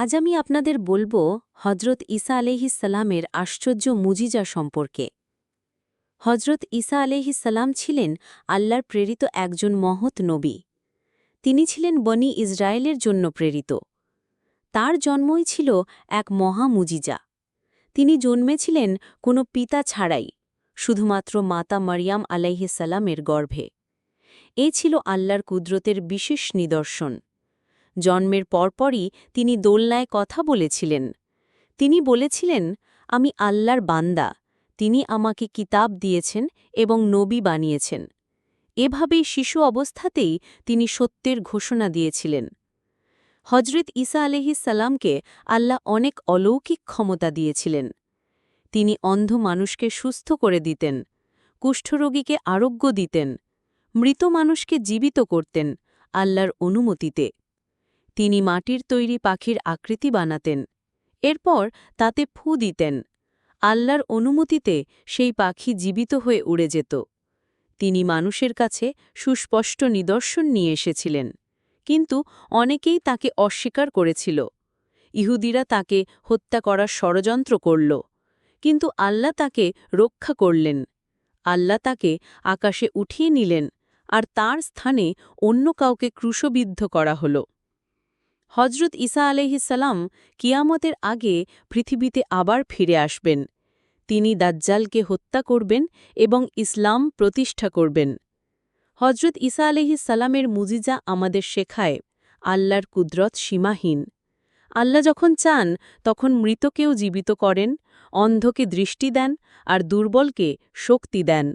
আজ আমি আপনাদের বলব হজরত ঈসা আলহিসাল্লামের আশ্চর্য মুজিজা সম্পর্কে। হজরত ঈসা আলহিসাল্লাম ছিলেন আল্লাহর প্রেরিত একজন মহৎ নবী। তিনি ছিলেন বনি ইসরায়েলের জন্য প্রেরিত। তার জন্মই ছিল এক মহা মুজিজা। তিনি জন্মেছিলেন কোনো পিতা ছাড়াই, শুধুমাত্র মাতা মারিয়াম আলাইহিসাল্লামের গর্ভে। এ ছিল আল্লাহর কুদরতের বিশেষ নিদর্শন। জন্মের পরপরই তিনি দোলনায় কথা বলেছিলেন। তিনি বলেছিলেন, আমি আল্লাহর বান্দা। তিনি আমাকে কিতাব দিয়েছেন এবং নবী বানিয়েছেন। এভাবেই শিশু অবস্থাতেই তিনি সত্যের ঘোষণা দিয়েছিলেন। হজরত ঈসা আলহিসাল্লামকে আল্লাহ অনেক অলৌকিক ক্ষমতা দিয়েছিলেন। তিনি অন্ধ মানুষকে সুস্থ করে দিতেন, কুষ্ঠরোগীকে আরোগ্য দিতেন, মৃত মানুষকে জীবিত করতেন আল্লাহর অনুমতিতে। তিনি মাটির তৈরি পাখির আকৃতি বানাতেন। এরপর তাতে ফু দিতেন। আল্লাহর অনুমতিতে সেই পাখি জীবিত হয়ে উড়ে যেত। তিনি মানুষের কাছে সুস্পষ্ট নিদর্শন নিয়ে এসেছিলেন। কিন্তু অনেকেই তাকে অস্বীকার করেছিল। ইহুদিরা তাকে হত্যা করার ষড়যন্ত্র করল। কিন্তু আল্লাহ তাকে রক্ষা করলেন। আল্লাহ তাকে আকাশে উঠিয়ে নিলেন আর তার স্থানে অন্য কাউকে ক্রুশবিদ্ধ করা হল। হজরত ঈসা আলহিসাল্লাম কিয়ামতের আগে পৃথিবীতে আবার ফিরে আসবেন। তিনি দাজ্জালকে হত্যা করবেন এবং ইসলাম প্রতিষ্ঠা করবেন। হজরত ঈসা আলহিসাল্লামের মুজিজা আমাদের শেখায়, আল্লাহর কুদরত সীমাহীন। আল্লাহ যখন চান, তখন মৃতকেও জীবিত করেন, অন্ধকে দৃষ্টি দেন আর দুর্বলকে শক্তি দেন।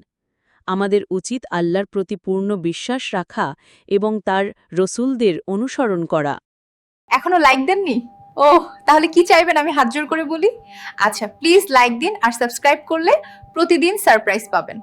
আমাদের উচিত আল্লাহর প্রতি পূর্ণ বিশ্বাস রাখা এবং তার রসুলদের অনুসরণ করা। এখনও লাইক দেননি? ও তাহলে কি চাইবেন আমি হাত জোর করে বলি? আচ্ছা প্লিজ লাইক দিন আর সাবস্ক্রাইব করলে প্রতিদিন সারপ্রাইজ পাবেন।